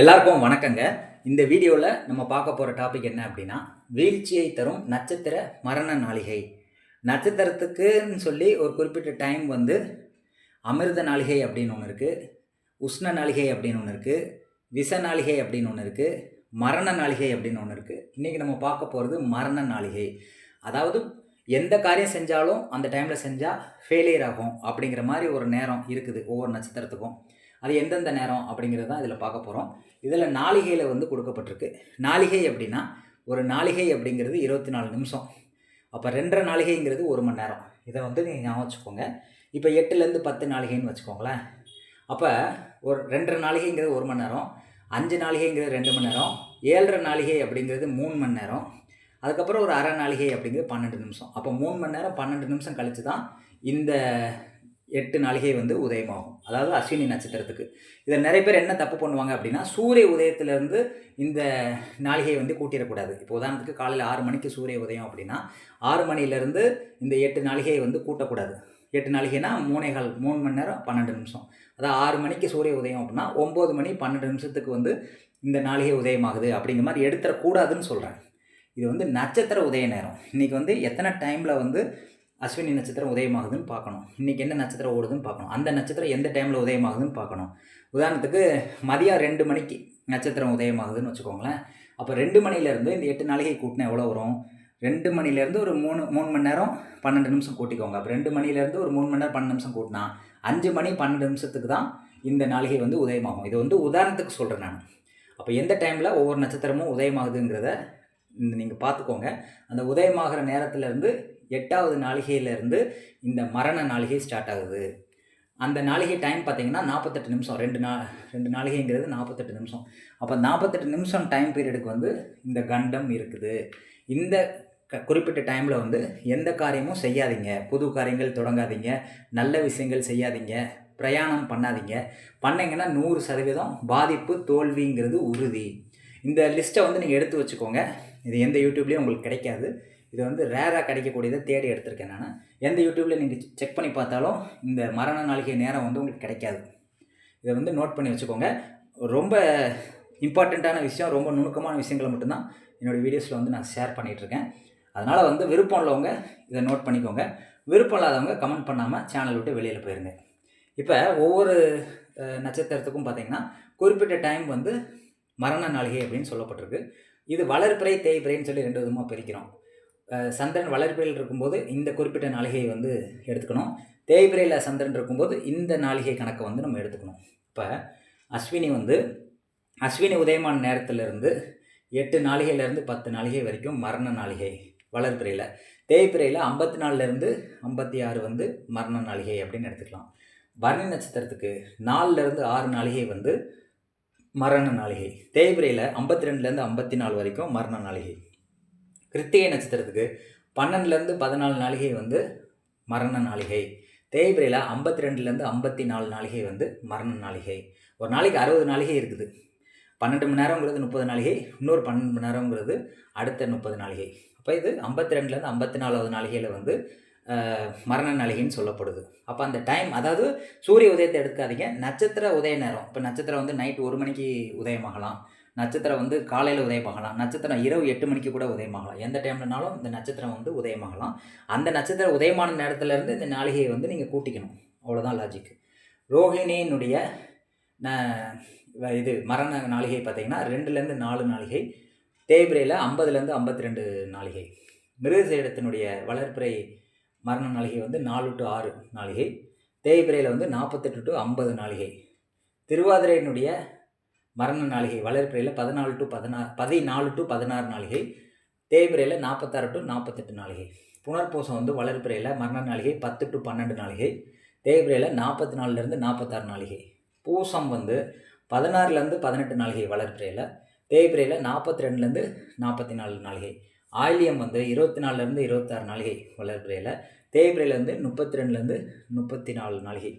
எல்லாருக்கும் வணக்கங்க. இந்த வீடியோவில் நம்ம பார்க்க போகிற டாபிக் என்ன அப்படின்னா வீழ்ச்சியை தரும் நட்சத்திர மரண நாளிகை. நட்சத்திரத்துக்குன்னு சொல்லி ஒரு குறிப்பிட்ட டைம் வந்து அமிர்த நாளிகை அப்படின்னு ஒன்று இருக்குது உஷ்ண நாளிகை அப்படின்னு ஒன்று இருக்குது விஷ நாளிகை அப்படின்னு ஒன்று இருக்குது மரண நாளிகை அப்படின்னு ஒன்று இருக்குது இன்றைக்கி நம்ம பார்க்க போகிறது மரண நாளிகை. அதாவது எந்த காரியம் செஞ்சாலும் அந்த டைமில் செஞ்சால் ஃபெயிலியர் ஆகும் அப்படிங்கிற மாதிரி ஒரு நேரம் இருக்குது ஒவ்வொரு நட்சத்திரத்துக்கும். அது எந்தெந்த நேரம் அப்படிங்கிறது தான் இதில் பார்க்க போகிறோம் இதில் நாளிகையில் வந்து கொடுக்கப்பட்டிருக்கு. நாளிகை அப்படின்னா ஒரு நாளிகை அப்படிங்கிறது இருபத்தி நாலு நிமிஷம். அப்போ ரெண்டரை நாளிகைங்கிறது ஒரு மணி நேரம். இதை வந்து நீங்கள் ஞாபகம் வச்சுக்கோங்க. இப்போ எட்டுலேருந்து பத்து நாளிகைன்னு வச்சுக்கோங்களேன். அப்போ ஒரு ரெண்டரை நாளிகைங்கிறது ஒரு மணி நேரம். அஞ்சு நாளிகைங்கிறது ரெண்டு மணி நேரம். ஏழரை நாளிகை அப்படிங்கிறது மூணு மணி நேரம். அதுக்கப்புறம் ஒரு அரை நாளிகை அப்படிங்கிறது பன்னெண்டு நிமிஷம். அப்போ மூணு மணி நேரம் பன்னெண்டு நிமிஷம் கழித்து தான் இந்த எட்டு நாளிகை வந்து உதயமாகும். அதாவது அஸ்வினி நட்சத்திரத்துக்கு. இதில் நிறைய பேர் என்ன தப்பு பண்ணுவாங்க அப்படின்னா சூரிய உதயத்திலேருந்து இந்த நாளிகையை வந்து கூட்டிடக்கூடாது. இப்போ உதாரணத்துக்கு காலையில் ஆறு மணிக்கு சூரிய உதயம் அப்படின்னா ஆறு மணிலேருந்து இந்த எட்டு நாளிகையை வந்து கூட்டக்கூடாது. எட்டு நாளிகைனா மூணே கால் மூணு மணி நேரம் பன்னெண்டு நிமிஷம். அதாவது ஆறு மணிக்கு சூரிய உதயம் அப்படின்னா ஒம்பது மணி பன்னெண்டு நிமிஷத்துக்கு வந்து இந்த நாளிகை உதயமாகுது அப்படிங்கிற மாதிரி எடுத்துடக்கூடாதுன்னு சொல்கிறேன் இது வந்து நட்சத்திர உதய நேரம். இன்றைக்கி வந்து எத்தனை டைமில் வந்து அஸ்வினி நட்சத்திரம் உதயமாகுதுன்னு பார்க்கணும். இன்றைக்கி என்ன நட்சத்திரம் ஓடுதுன்னு பார்க்கணும். அந்த நட்சத்திரம் எந்த டைமில் உதயமாகுதுன்னு பார்க்கணும். உதாரணத்துக்கு மதியம் ரெண்டு மணிக்கு நட்சத்திரம் உதயமாகுதுன்னு வச்சுக்கோங்களேன். அப்போ ரெண்டு மணிலேருந்து இந்த எட்டு நாளைக்கு கூட்டினா எவ்வளோ வரும்? ரெண்டு மணிலேருந்து ஒரு மூணு மூணு மணி நேரம் பன்னெண்டு நிமிஷம் கூட்டிக்கோங்க. அப்போ ரெண்டு மணிலேருந்து ஒரு மூணு மணி நேரம் பன்னெண்டு நிமிஷம் கூட்டினா அஞ்சு மணி பன்னெண்டு நிமிஷத்துக்கு தான் இந்த நாளிகை வந்து உதயமாகும். இது வந்து உதாரணத்துக்கு சொல்கிறேன் நான். அப்போ எந்த டைமில் ஒவ்வொரு நட்சத்திரமும் உதயமாகுதுங்கிறத நீங்கள் பார்த்துக்கோங்க. அந்த உதயமாகிற நேரத்துலேருந்து எட்டாவது நாளிகையிலேருந்து இந்த மரண நாளிகை ஸ்டார்ட் ஆகுது. அந்த நாளிகை டைம் பார்த்தீங்கன்னா நாற்பத்தெட்டு நிமிஷம். ரெண்டு நா ரெண்டு நாளிகைங்கிறது நாற்பத்தெட்டு நிமிஷம். அப்போ நாற்பத்தெட்டு நிமிஷம் டைம் பீரியடுக்கு வந்து இந்த கண்டம் இருக்குது. இந்த க குறிப்பிட்ட டைமில் வந்து எந்த காரியமும் செய்யாதீங்க. புது காரியங்கள் தொடங்காதீங்க. நல்ல விஷயங்கள் செய்யாதீங்க. பிரயாணம் பண்ணாதீங்க. பண்ணிங்கன்னா நூறு சதவீதம் பாதிப்பு தோல்விங்கிறது உறுதி. இந்த லிஸ்ட்டை வந்து நீங்கள் எடுத்து வச்சுக்கோங்க. இது எந்த யூடியூப்லேயும் உங்களுக்கு கிடைக்காது. இது வந்து ரேராக கிடைக்கக்கூடியதை தேடி எடுத்திருக்கேன் நான். எந்த யூடியூப்பில் நீங்கள் செக் பண்ணி பார்த்தாலும் இந்த மரண நாளிகை நேரம் வந்து உங்களுக்கு கிடைக்காது. இதை வந்து நோட் பண்ணி வச்சுக்கோங்க. ரொம்ப இம்பார்ட்டண்ட்டான விஷயம் ரொம்ப நுணுக்கமான விஷயங்களை மட்டும்தான் என்னோடய வீடியோஸில் வந்து நான் ஷேர் பண்ணிகிட்ருக்கேன் அதனால் வந்து விருப்பம் உள்ளவங்க இதை நோட் பண்ணிக்கோங்க. விருப்பம் இல்லாதவங்க கமெண்ட் பண்ணாமல் சேனல் விட்டு வெளியில் போயிருங்க. இப்போ ஒவ்வொரு நட்சத்திரத்துக்கும் பார்த்தீங்கன்னா குறிப்பிட்ட டைம் வந்து மரண நாளிகை அப்படின்னு சொல்லப்பட்டிருக்கு. இது வளர்பிறை தேய்பிறைன்னு சொல்லி ரெண்டு விதமாக பிரிக்கிறோம். சந்திரன் வளர்பிறையில் இருக்கும்போது இந்த குறிப்பிட்ட நாளிகையை வந்து எடுத்துக்கணும். தேய்பிறையில் சந்திரன் இருக்கும்போது இந்த நாளிகை கணக்கை வந்து நம்ம எடுத்துக்கணும். இப்போ அஸ்வினி வந்து அஸ்வினி உதயமான நேரத்திலிருந்து எட்டு நாளிகையிலேருந்து பத்து நாளிகை வரைக்கும் மரண நாளிகை வளர்பிறையில் தேய்பிறையில் ஐம்பத்தி நாலுலேருந்து ஐம்பத்தி ஆறு வந்து மரண நாளிகை அப்படின்னு எடுத்துக்கலாம். பரணி நட்சத்திரத்துக்கு நாலுலேருந்து ஆறு நாளிகை வந்து மரண நாளிகை. தேய்பிரையில் ஐம்பத்தி ரெண்டுலேருந்து ஐம்பத்தி நாலு வரைக்கும் மரண நாளிகை. கிருத்திகை நட்சத்திரத்துக்கு பன்னெண்டுலேருந்து பதினாலு நாளிகை வந்து மரண நாளிகை. தேய்பிரையில் ஐம்பத்தி ரெண்டுலேருந்து ஐம்பத்தி நாலு நாளிகை வந்து மரண நாளிகை. ஒரு நாளைக்கு அறுபது நாளிகை இருக்குது. பன்னெண்டு மணி நேரங்கிறது முப்பது நாளிகை இன்னொரு பன்னெண்டு மணி நேரங்கிறது அடுத்த முப்பது நாளிகை. அப்போ இது ஐம்பத்தி ரெண்டுலேருந்து ஐம்பத்தி நாலாவது நாளிகையில் வந்து மரண நாளிகைன்னு சொல்லப்படுது. அப்போ அந்த டைம் அதாவது சூரிய உதயத்தை எடுக்காதீங்க நட்சத்திர உதய நேரம். இப்போ நட்சத்திரம் வந்து நைட் ஒரு மணிக்கு உதயமாகலாம். நட்சத்திரம் வந்து காலையில் உதயமாகலாம். நட்சத்திரம் இரவு எட்டு மணிக்கு கூட உதயமாகலாம். எந்த டைம்லனாலும் இந்த நட்சத்திரம் வந்து உதயமாகலாம். அந்த நட்சத்திரம் உதயமான நேரத்துலேருந்து இந்த நாளிகையை வந்து நீங்கள் கூட்டிக்கணும். அவ்வளோதான் லாஜிக் ரோஹிணியினுடைய ந- இது மரண நாளிகை பார்த்தீங்கன்னா ரெண்டுலேருந்து நாலு நாளிகை. தேய்பிரையில் ஐம்பதுலேருந்து ஐம்பத்தி ரெண்டு நாளிகை. மிருகசேடத்தினுடைய வளர்ப்பிறை மரண நாளிகை வந்து நாலு டு ஆறு நாளிகை. தேய்பிரையில் வந்து நாற்பத்தெட்டு டு ஐம்பது நாளிகை. திருவாதிரையினுடைய மரண நாளிகை வளர்ப்பிறையில் பதினாலு டு பதினாறு பதினாலு டு பதினாறு நாளிகை தேய்பிரையில் நாற்பத்தாறு டு நாற்பத்தெட்டு நாளிகை. புனர்பூசம் வந்து வளர்ப்பிறையில் மரண நாளிகை பத்து டு பன்னெண்டு நாளிகை தேய்பிரையில் நாற்பத்தி நாலுலேருந்து நாற்பத்தாறு நாளிகை. பூசம் வந்து பதினாறுலேருந்து பதினெட்டு நாளிகை வளர்ப்பிறையில் தேய்பிரையில் நாற்பத்தி ரெண்டுலேருந்து நாற்பத்தி நாலு நாளிகை. ஆயிலியம் வந்து இருபத்தி நாலுலேருந்து இருபத்தாறு நாளிகை வளர்ப்பிறையில் தேய்பிரையில் வந்து முப்பத்தி ரெண்டுலேருந்து முப்பத்தி நாலு நாளிகை.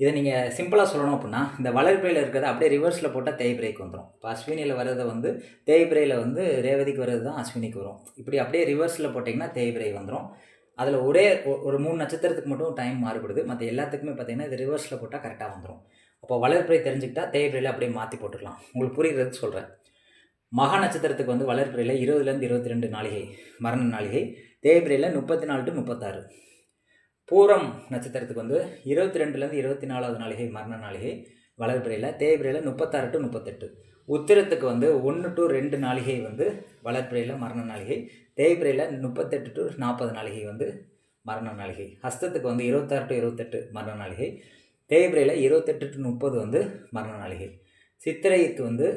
இதை நீங்கள் சிம்பிளாக சொல்லணும் அப்படின்னா இந்த வளர்ப்பிறையில் இருக்கிறத அப்படியே ரிவர்ஸில் போட்டால் தேய்பிரைக்கு வந்துடும் இப்போ அஸ்வினியில் வர்றதை வந்து தேய்பிரையில் வந்து ரேவதிக்கு வர்றது தான் அஸ்வினிக்கு வரும். இப்படி அப்படியே ரிவர்ஸில் போட்டிங்கன்னா தேய்பிரை வந்துடும் அதில் ஒரே ஒரு மூணு நட்சத்திரத்துக்கு மட்டும் டைம் மாறுபடுது. மற்ற எல்லாத்துக்குமே பார்த்தீங்கன்னா இது ரிவர்ஸில் போட்டால் கரெக்டாக வந்துடும் அப்போ வளர்ப்பிறை தெரிஞ்சுக்கிட்டா தேய்பிரையில் அப்படியே மாற்றி போட்டுக்கலாம். உங்களுக்கு புரிகிறதுக்கு சொல்கிறேன் மகா நட்சத்திரத்துக்கு வந்து வளர்ப்பிறையில் இருபதுலேருந்து இருபத்தி ரெண்டு நாளிகை மரண நாளிகை தேய்பிரையில் முப்பத்தி நாலு டு முப்பத்தாறு. பூரம் நட்சத்திரத்துக்கு வந்து இருபத்தி ரெண்டுலேருந்து இருபத்தி நாலாவது நாளிகை மரண நாளிகை வளர்பிறையில் தேய்பிரையில் முப்பத்தாறு டு முப்பத்தெட்டு. உத்திரத்துக்கு வந்து ஒன்று டு ரெண்டு நாளிகை வந்து வளர்பிறையில் மரண நாளிகை தேய்பிரையில் முப்பத்தெட்டு டு நாற்பது நாளிகை வந்து மரண நாளிகை. ஹஸ்தத்துக்கு வந்து இருபத்தாறு டு இருபத்தெட்டு மரண நாளிகை தேய்பிரையில் இருபத்தெட்டு டு முப்பது வந்து மரண நாளிகை. சித்திரைக்கு வந்து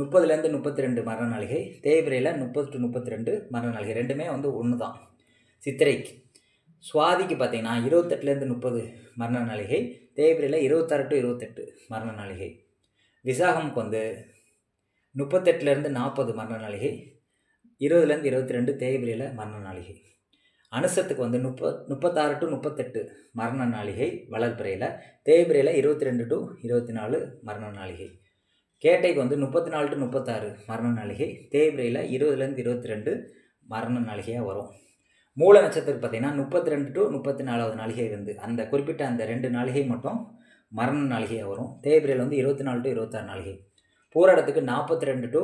முப்பதுலேருந்து முப்பத்தி ரெண்டு மரண நாளிகை தேய்பிரையில் முப்பது டு முப்பத்தி ரெண்டு மரண நாளிகை. ரெண்டுமே வந்து ஒன்று தான் சித்திரைக்கு. சுவாதிக்கு பார்த்தீங்கன்னா இருபத்தெட்டுலேருந்து முப்பது மரண நாளிகை தேய்பிரையில் இருபத்தாறு டு இருபத்தெட்டு மரண நாளிகை. விசாகமுக்கு வந்து முப்பத்தெட்டுலேருந்து நாற்பது மரண நாளிகை இருபதுலேருந்து இருபத்தி ரெண்டு தேய்பிரையில் மரண நாளிகை. அனுசத்துக்கு வந்து முப்ப முப்பத்தாறு டு முப்பத்தெட்டு மரண நாளிகை வளர்பிறையில் தேய்பிரையில் இருபத்தி ரெண்டு டு இருபத்தி நாலு மரண நாளிகை. கேட்டைக்கு வந்து முப்பத்தி நாலு டு முப்பத்தாறு மரண நாளிகை தேய்பிரையில் இருபதுலேருந்து இருபத்தி ரெண்டு மரண நாளிகையாக வரும். மூல நட்சத்திரம் பார்த்தீங்கன்னா முப்பத்தி ரெண்டு டு முப்பத்தி நாலாவது நாளிகை வந்து அந்த குறிப்பிட்ட அந்த ரெண்டு நாளிகை மட்டும் மரண நாளிகையாக வரும். தேய்பிரையில் வந்து இருபத்தி நாலு டு இருபத்தாறு நாளிகை. போராடத்துக்கு நாற்பத்தி ரெண்டு டு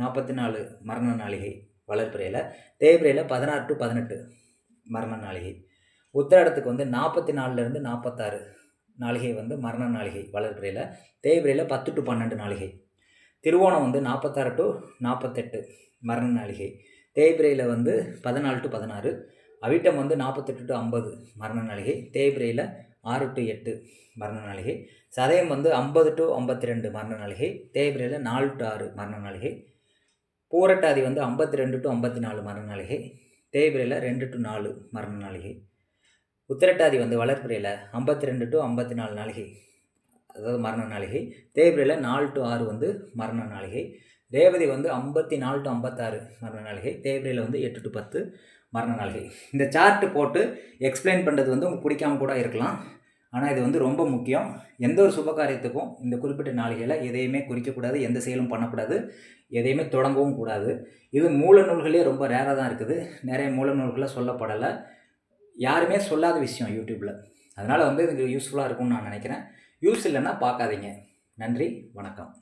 நாற்பத்தி நாலு மரண நாளிகை வளர்ப்பிறையில் தேய்பிரையில் பதினாறு டு பதினெட்டு மரண நாளிகை. உத்திராடத்துக்கு வந்து நாற்பத்தி நாலுலேருந்து நாற்பத்தாறு நாளிகை வந்து மரண நாளிகை வளர்ப்பிறையில் தேய்பிரையில் பத்து டு பன்னெண்டு நாளிகை. திருவோணம் வந்து நாற்பத்தாறு டு நாற்பத்தெட்டு மரண நாளிகை. தேய்பிரையில் வந்து பதினாலு டு பதினாறு அவிட்டம் வந்து நாற்பத்தெட்டு டு ஐம்பது மரண நாளிகை தேய்பிரையில் ஆறு டு எட்டு மரண நாளிகை சதயம் வந்து ஐம்பது டு ஐம்பத்தி ரெண்டு மரண நாளிகை தேய்பிரையில் நாலு டு ஆறு மரண நாளிகை பூரட்டாதி வந்து ஐம்பத்தி ரெண்டு டு ஐம்பத்தி நாலு மரண நாளிகை தேய்பிரையில் ரெண்டு டு நாலு மரண நாளிகை உத்திரட்டாதி வந்து வளர்ப்பிறையில் ஐம்பத்தி ரெண்டு டு ஐம்பத்தி நாலு நாளிகை அதாவது மரண நாளிகை தேய்பிரையில் நாலு டு ஆறு வந்து மரண நாளிகை ரேவதி வந்து ஐம்பத்தி நாலு டு ஐம்பத்தாறு மரண நாளிகை தேவரையில் வந்து எட்டு டு பத்து மரண நாளிகை. இந்த சார்ட்டு போட்டு எக்ஸ்பிளைன் பண்ணுறது வந்து உங்களுக்கு பிடிக்காம கூட இருக்கலாம். ஆனால் இது வந்து ரொம்ப முக்கியம். எந்த ஒரு சுபகாரியத்துக்கும் இந்த குறிப்பிட்ட நாளிகையில் எதையுமே குறிக்கக்கூடாது எந்த செயலும் பண்ணக்கூடாது எதையுமே தொடங்கவும் கூடாது. இது மூல நூல்களே ரொம்ப ரேராக தான் இருக்குது. நிறைய மூல நூல்களில் சொல்லப்படலை. யாருமே சொல்லாத விஷயம் யூடியூப்பில் அதனால் வந்து இதுக்கு யூஸ்ஃபுல்லாக இருக்கும்னு நான் நினைக்கிறேன். யூஸ் இல்லைன்னா பார்க்காதீங்க. நன்றி வணக்கம்.